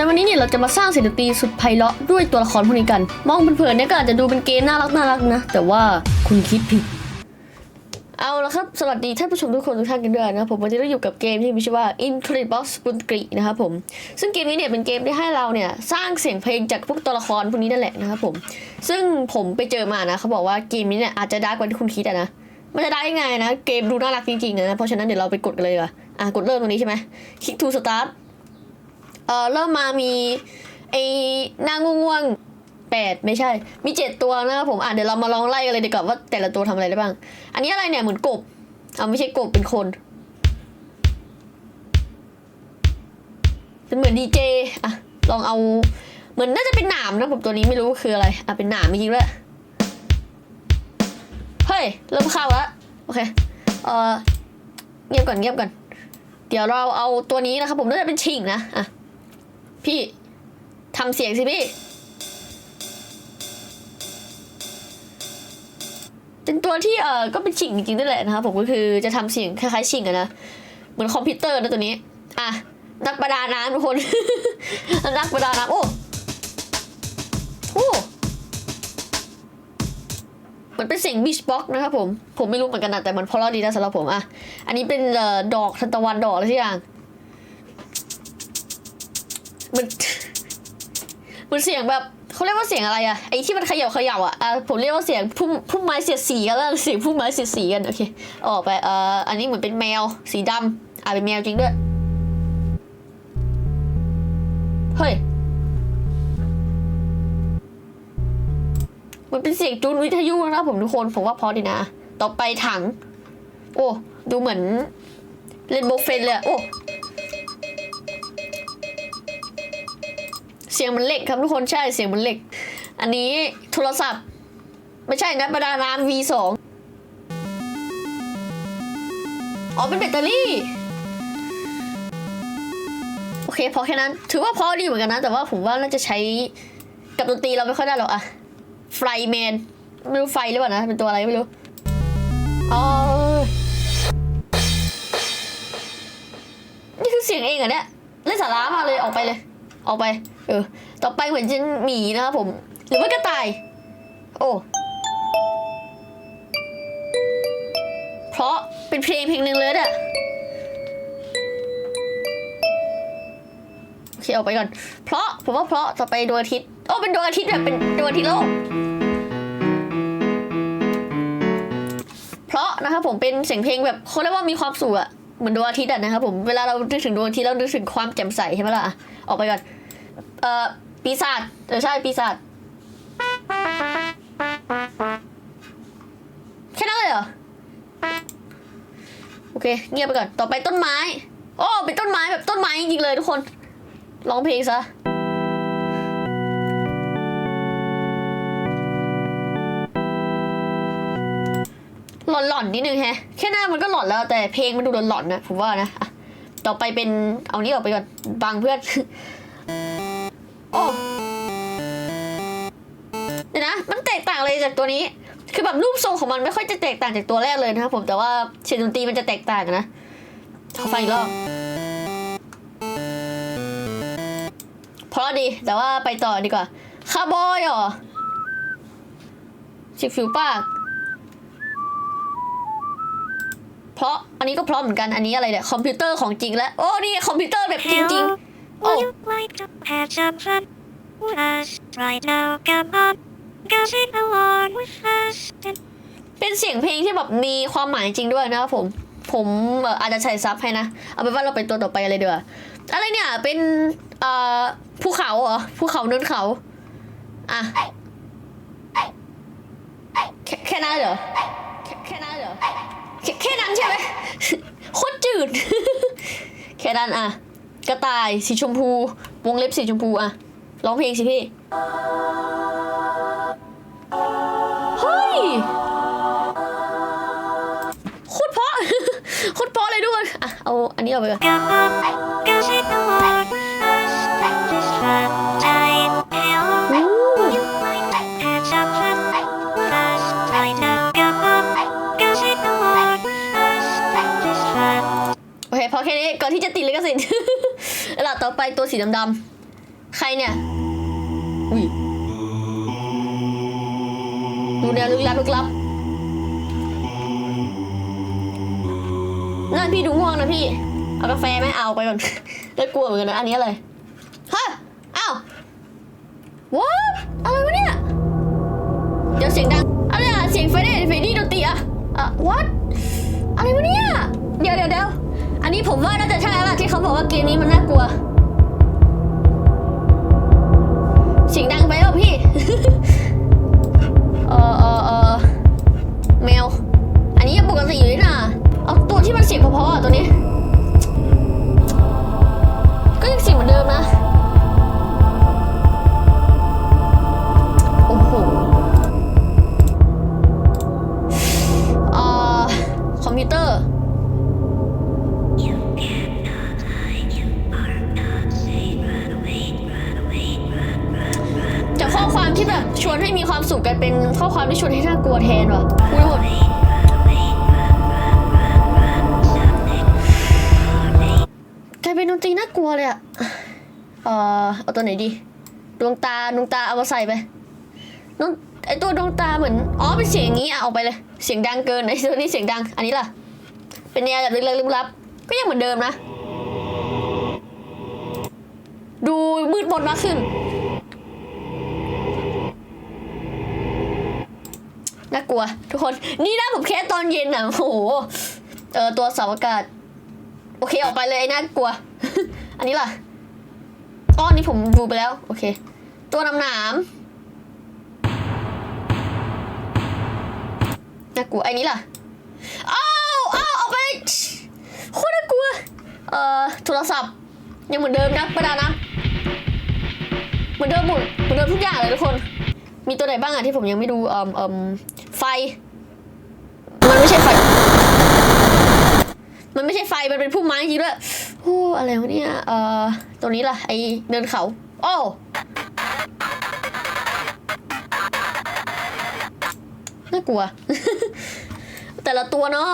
ในวันนี้เนี่ยเราจะมาสร้างเสียงดนตรีสุดไพเราะด้วยตัวละครพวกนี้กัน มองเผินๆเนี่ยก็อาจจะดูเป็นเกมน่ารักน่ารักนะ แต่ว่าคุณคิดผิด เอาละครับ สวัสดีท่านผู้ชมทุกคนทุกท่านกันด้วยนะครับผมวันนี้เราอยู่กับเกมที่มีชื่อว่า Incredible s p u n t r y นะครับผม ซึ่งเกมนี้เนี่ยเป็นเกมที่ให้เราเนี่ยสร้างเสียงเพลงจากพวกตัวละครพวกนี้นั่นแหละนะครับผม ซึ่งผมไปเจอมานะเขาบอกว่าเกมนี้เนี่ยอาจจะดาร์กกว่าที่คุณคิดอะนะมันจะได้ยังไงนะ เกมดูน่ารักจริงๆนะ เพราะฉะนั้นเดี๋ยวเราไปกดกันเลยดีกว่ะอะ กดเริ่มตรงนี้ใช่ไหม Click to start เออเริ่มมามีไอ้หนางง่วงๆแปดไม่ใช่ มีเจ็ดตัวนะครับผมอะเดี๋ยวเรามาลองไล่กันเลยดีกว่าว่าแต่ละตัวทำอะไรได้บ้าง อันนี้อะไรเนี่ยเหมือนกบเอาไม่ใช่กบเป็นคนเป็นเหมือนดีเจอะลองเอาเหมือนน่าจะเป็นหนามนะผมตัวนี้ไม่รู้ว่าคืออะไรอะเป็นหนามจริงด้วยเฮ้ยเริ่มเข้าแล้วโอเคเอ่อเงียบก่อนเงียบก่อน เดี๋ยวเราเอาตัวนี้นะครับผมน่าจะเป็นชิงนะอะ พี่ทำเสียงสิพี่ เป็นตัวที่เออก็เป็นชิงจริงๆนั่นแหละนะครับผมก็คือจะทำเสียงคล้ายๆชิงอะนะ เหมือนคอมพิวเตอร์นะตัวนี้ อะ นักประดาน้ำทุกคน นักประดาน้ำโอ้โอ้มันเป็นเสียงบีชบ็อกนะครับผม ผมไม่รู้เหมือนกันนะแต่มันเพราะดีนะสำหรับผมอะ อันนี้เป็นดอกทานตะวันดอกอะไรสักอย่าง มันมันเสียงแบบเขาเรียกว่าเสียงอะไรอะไอที่มันเขย่าเขย่าอะอะผมเรียกว่าเสียงพุ่มพุ่มไม้เสียดสีกันแล้วเสียงพุ่มไม้เสียดสีกันโอเคออกไปเอ่ออันนี้เหมือนเป็นแมวสีดำอะเป็นแมวจริงด้วยเฮ้ยมันเป็นเสียงจูนวิทยุนะครับผมทุกคนผมว่าเพอดีนะ ต่อไปถัง โอ้ ดูเหมือน เล่นโบเฟนเลย โอ้ เสียงมันเหล็กครับทุกคนใช่เสียงมันเหล็ก อันนี้โทรศัพท์ ไม่ใช่นะประดาน้ำ V2 อ๋อเป็นแบตเตอรี่ โอเคพอแค่นั้น ถือว่าพอดีเหมือนกันนะ แต่ว่าผมว่าน่าจะใช้กับดนตรีเราไม่ค่อยได้หรอกอะไฟแมนไม่รู้ไฟหรือเปล่านะ เป็นตัวอะไรไม่รู้อ๋อนี่คือเสียงเองเหรอเนี่ยเล่นสาระมาเลยออกไปเลย ออกไป เออ ต่อไปเหมือนจะหมีนะครับผม หรือว่ากระต่าย โอ้ เพราะเป็นเพลงเพลงหนึ่งเลยเนี่ยโอเคออกไปก่อน เพราะผมว่าเพราะต่อไปดวงอาทิตย์ โอ้ เป็นดวงอาทิตย์แบบเป็นดวงอาทิตย์โลก เพราะนะครับผมเป็นเสียงเพลงแบบเขาเรียกว่ามีความสุขอะ เหมือนดวงอาทิตย์อะนะครับผมเวลาเรานึกถึงดวงอาทิตย์เรานึกถึงความแจ่มใสใช่ไหมล่ะอะออกไปก่อนเอ่อปีศาจเออใช่ปีศาจแค่นั้นเลยเหรอโอเค เงียบไปก่อนต่อไปต้นไม้โอ้เป็นต้นไม้แบบต้นไม้จริงๆเลยทุกคนร้องเพลงซะ หลอนๆนิดนึงแฮะ แค่หน้ามันก็หลอนแล้วแต่เพลงมันดูหลอนๆนะผมว่านะต่อไปเป็นเอานี้ออกไปก่อนบังเพื่อนโอ้เดี๋ยวนะ มันแตกต่างเลยจากตัวนี้ คือแบบรูปทรงของมันไม่ค่อยจะแตกต่างจากตัวแรกเลยนะครับผมแต่ว่าเสียงดนตรีมันจะแตกต่างนะขอฟังอีกรอบเพราะดีแต่ว่าไปต่อดีกว่าคาร์บอยเหรอชิฟิวปาก เพราะอันนี้ก็เพราะเหมือนกันอันนี้อะไรเนี่ยคอมพิวเตอร์ของจริงแล้วโอ้นี่คอมพิวเตอร์แบบจริงๆโอ้ Would you like to have some fun with us right now? Come on, go sing along with us. เป็นเสียงเพลงที่แบบมีความหมายจริงด้วยนะครับผม ผมเอ่ออาจจะใส่ซับให้นะ เอาเป็นว่าเราไปตัวต่อไปเลยดีกว่าอะไรเนี่ย เป็นเอ่อภูเขาเหรอภูเขาเนินเขา อะแค่แค่นั้นเหรอแค่แค่นั้นเหรอ แค่แค่นั้นใช่ไหม โคตรจืด แค่นั้นอะ กระต่ายสีชมพู วงเล็บสีชมพูอะ ร้องเพลงสิพี่ เฮ้ยโคตรเพราะ โคตรเพราะเลยทุกคนอะ เอาอันนี้เอาไปก่อน Come on, go sing along with us. This fun time. อเคพอแค่นี้ก่อนที่จะติดลิขสิทธิ์ล้วต่อไปตัวสีดำใครเนี่ยอุ้ยดูแนวลึกลับลึกลับนั่นพี่ดูง่วงนะพี่ เอากาแฟไหมเอาไปก่อนแล้กลัวเหมือนกันนะอันนี้อะไรฮะอ้าว what อะไรวะเนี่ยเดี๋ยวเสียงดังอะไรอะเสียงไฟได้ไฟดีดนตรีอะอะ what อะไรวะเนี่ยเดี๋ยวเดี๋ยวเดี๋ยว นนี้ผมว่าน่าจะใช่แล้วล่ะที่เขาบอกว่าเกมนี้มันน่ากลัวเสียงดังไปปล่าพี่ เออเออเออแมว อันนี้ยังปกติอยู่นี่นะเอาตัวที่มันเสียงเพราะๆอะตัวนี้ ก็ยังเสียงเหมือนเดิมนะ โอ้โหเอ่อคอมพิวเตอร์ กลายเป็นข้อความที่ชวนให้น่ากลัวแทนว่ะพูดหมดกลายเป็นดนตรีน่ากลัวเลยอะเออเอาตัวไหนดี ดวงตาดวงตาเอามาใส่ไปนไอตัวดวงตาเหมือน อ๋อ เป็นเสียงอย่างนี้อะเอาไปเลย เสียงดังเกินไอตัวนี้เสียงดัง อันนี้ล่ะ เป็นแนวแบบลึกๆลึกลับ ก็ยังเหมือนเดิมนะ ดูมืดมนมากขึ้น น่ากลัว ทุกคน นี่นะผมแค่ตอนเย็นอะโอ้โหเออตัวเสาอากาศ โอเคออกไปเลยไอ้น่ากลัว อันนี้ล่ะอ้อนี่ผมดูไปแล้ว โอเค ตัวน้ำหนามน่ากลัวไอ้นี้ล่ะอ้าวอ้าวออกไปโคตรน่ากลัว เอ่อโทรศัพท์ ยังเหมือนเดิมนะประดาน้ำเหมือนเดิมหมดเหมือนเดิมทุกอย่างเลยทุกคน มีตัวไหนบ้างอะที่ผมยังไม่ดูเอ่มเอ่มไฟ มันไม่ใช่ไฟ มันไม่ใช่ไฟ มันเป็นพุ่มไม้จริงด้วยโอ้อะไรวะเนี่ย เอ่อ ตัวนี้ล่ะ ไอเดินเขา โอ้น่ากลัว แต่ละตัวเนาะ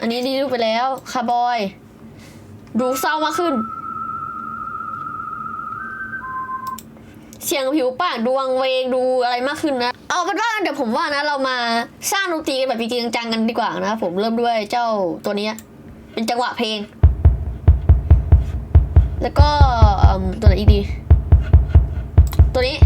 อันนี้ดีดูไปแล้วคาร์บอย ดูเศร้ามากขึ้น เสียงผิวปากดวงเวงดูอะไรมากขึ้นนะ เอาเป็นว่าเดี๋ยวผมว่านะเรามาสร้างดนตรีกันแบบจริงจังกันดีกว่านะผมเริ่มด้วยเจ้าตัวนี้เป็นจังหวะเพลง แล้วก็ตัวไหนอีกดี ตัวนี้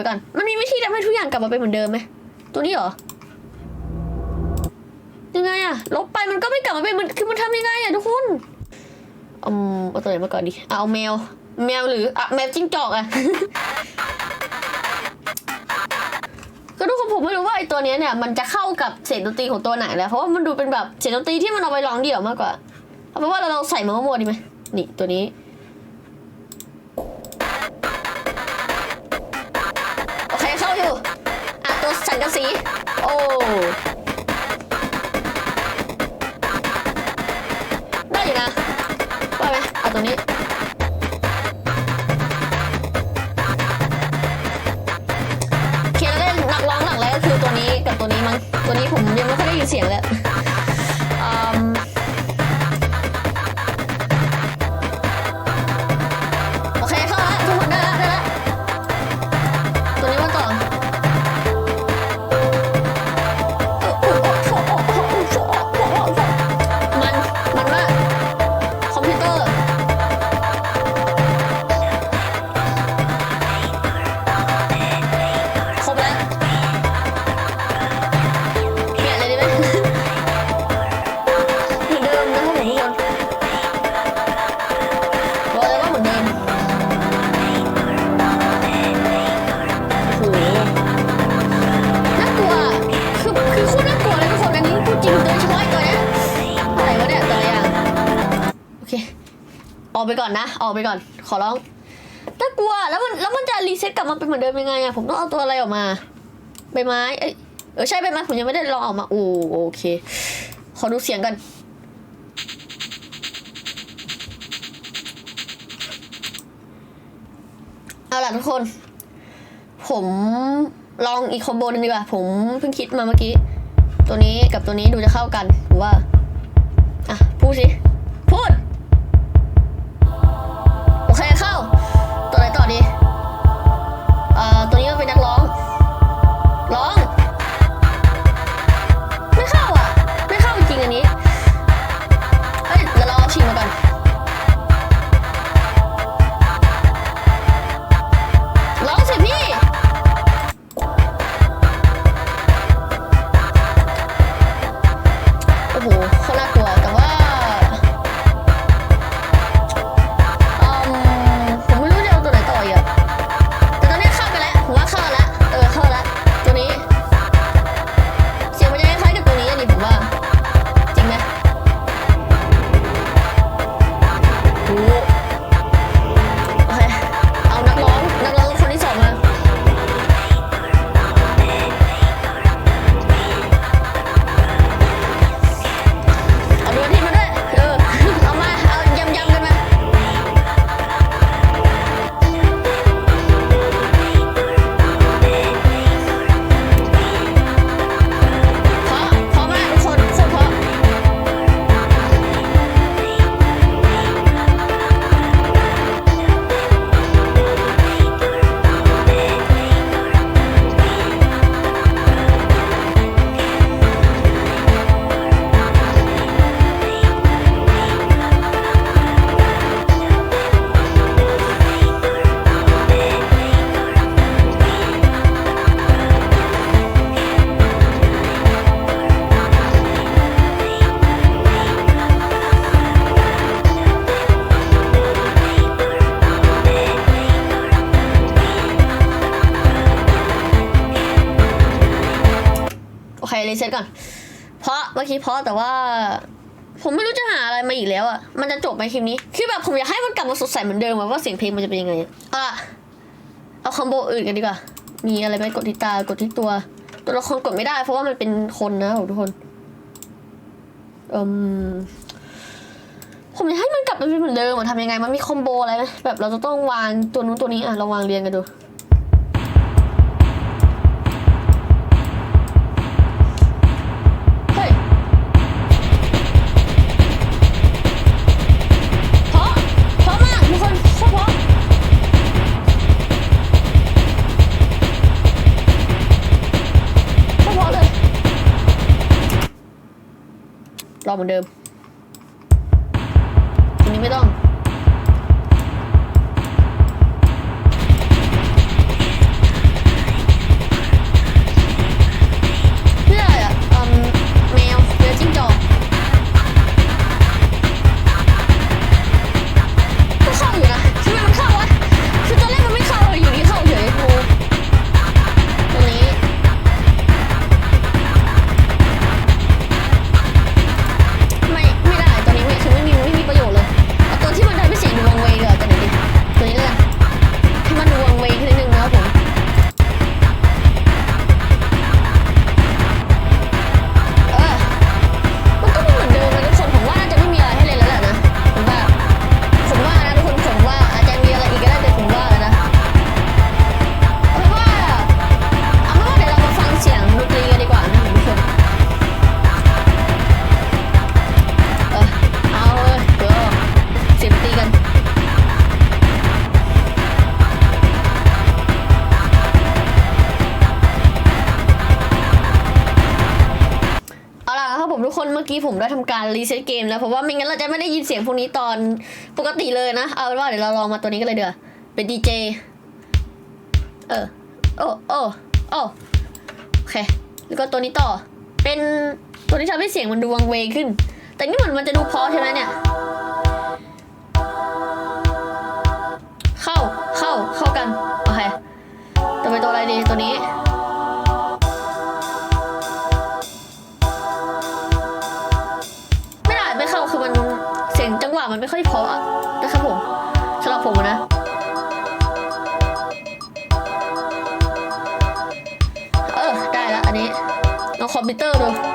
ว้ก่อน มันมีวิธีทำให้ทุกอย่างกลับมาเป็นเหมือนเดิมไหม ตัวนี้เหรอ ยังไงอะลบไปมันก็ไม่กลับมาเป็นมือนคือมันทำยังไงอะทุกคนอืมเอาตัวไหนมาก่อนดีเอาแมว แมวหรืออะแมวจิ้งจอกอะก็ทุกคนผมไม่รู้ว่าไอตัวนี้เนี่ยมันจะเข้ากับเสียงดนตรีของตัวไหนแล้วเพราะว่ามันดูเป็นแบบเสียงดนตรีที่มันเอาไปร้องเดี่ยวมากกว่า เอาเป็นว่าเราใส่มามั่วๆดีไหมนี่ตัวนี้ อสังกะสี โอ้ได้อยู่นะว่าไหมเอาตรงนี้เคยนเล่นนักร้องหลักแลยกคือตัวนี้กับตัวนี้มั้งตัวนี้ผมยังไม่ค่อยได้ยินเสียงเลย อนนะ ออกไปก่อน ขอร้องน่ากลัว แล้วมันแล้วมันจะรีเซ็ตกลับมาเป็นเหมือนเดิมยังไงอะผมต้องเอาตัวอะไรออกมา ใบไม้ เอ้ยเออใช่ใบไม้ผมยังไม่ได้ลองออกมา โอ้โอเค ขอดูเสียงกันเอาล่ะทุกคน ผมลองอีกคอมโบหนึงดีกว่า ผมเพิ่งคิดมาเมื่อกี้ ตัวนี้กับตัวนี้ดูจะเข้ากันผมว่า เพราะเมื่เพราะแต่ว่า ผมไม่รู้จะหาอะไรมาอีกแล้วอะ มันจะจบไหมคลิปนี้ คือแบบผมอยากให้มันกลับมาสดใสเหมือนเดิมว่าเสียงเพลงมันจะเป็นยังไงอะเอาล่ะเอาคอมโบอื่นกันดีกว่า มีอะไรไหมกดที่ตากดที่ตัว ตัวละครกดไม่ได้ เพราะว่ามันเป็นคนนะทุกคนอืมผมอยากให้มันกลับไปเป็นเหมือนเดิมอะทำยังไง มันมีคอมโบอะไรไหมแบบเราจะต้องวางตัวนู้นตัวนี้อะเราวางเรียงกันดู รอเหมือนเดิมทีนี้ไม่ต้อง ทำการรีเซ็ตเกมแล้วเพราะว่าไม่งั้นเราจะไม่ได้ยินเสียงพวกนี้ตอนปกติเลยนะ เอาเป็นว่าเดี๋ยวเราลองมาตัวนี้กันเลยเดี๋ยวเป็นดีเจเออโอ้โอ้โอ้โอเคแล้วก็ตัวนี้ต่อ เป็นตัวที่ทำให้เสียงมันดูวังเวงขึ้น แต่นี่เหมือนมันจะดูเพอใช่ไหมเนี่ยเข้าเข้าเข้ากันโอเคต่อไปตัวอะไรดีตัวนี้ ลอ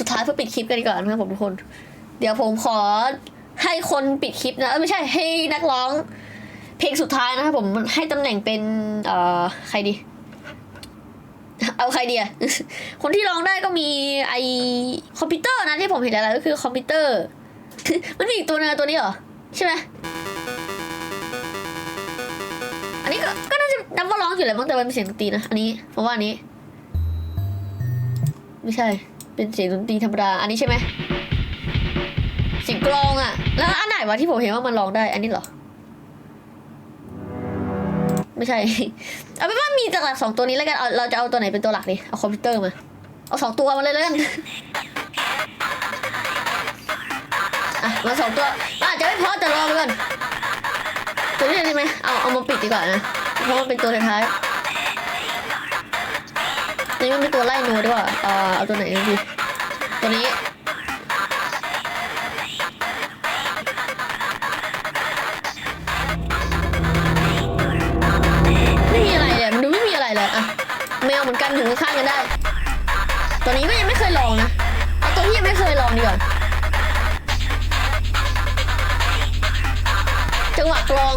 สุดท้ายเพื่อปิดคลิปกันดีกว่านะครับผมทุกคน เดี๋ยวผมขอให้คนปิดคลิปนะไม่ใช่ให้นักร้อง เพลงสุดท้ายนะครับผมให้ตำแหน่งเป็นเอ่อใครดี เอาใครดีอะคนที่ร้องได้ก็มีไอคอมพิวเตอร์นะที่ผมเห็นอะไรก็คือคอมพิวเตอร์ มันมีอีกตัวนึงตัวนี้เหรอ ใช่ไหมอันนี้ก็ก็น่าจะนับว่าร้องอยู่แหละมั้งแต่มันเป็นเสียงดนตรีนะอันนี้ผมว่าอันนี้ ไม่ใช่ เป็นเสียงดนตรีธรรมดา อันนี้ใช่ไหมเสียงกลองอะแล้วอันไหนวะที่ผมเห็นว่ามันร้องได้ อันนี้เหรอ ไม่ใช่ เอาเป็นว่ามีหลักสองตัวนี้แล้วกันเอาเราจะเอาตัวไหนเป็นตัวหลักดีเอาคอมพิวเตอร์มา เอาสองตัวมาเลยแล้วกันอะมาสองตัวอะจะไม่พอแต่รอไปก่อนตัวนี้ได้ไหมเอาเอามาปิดดีกว่านะ เพราะมันเป็นตัวท้ายนี่มันเป็นตัวไล่โนด้วยว่าเอาตัวไหนดี ตัวนี้ ไม่มีอะไรเลยมันดูไม่มีอะไรเลยอะแมวเหมือนกันอยู่ข้างกันได้ ตัวนี้ก็ยังไม่เคยลองนะเอาตัวที่ยังไม่เคยลองดีกว่าจังหวะกลอง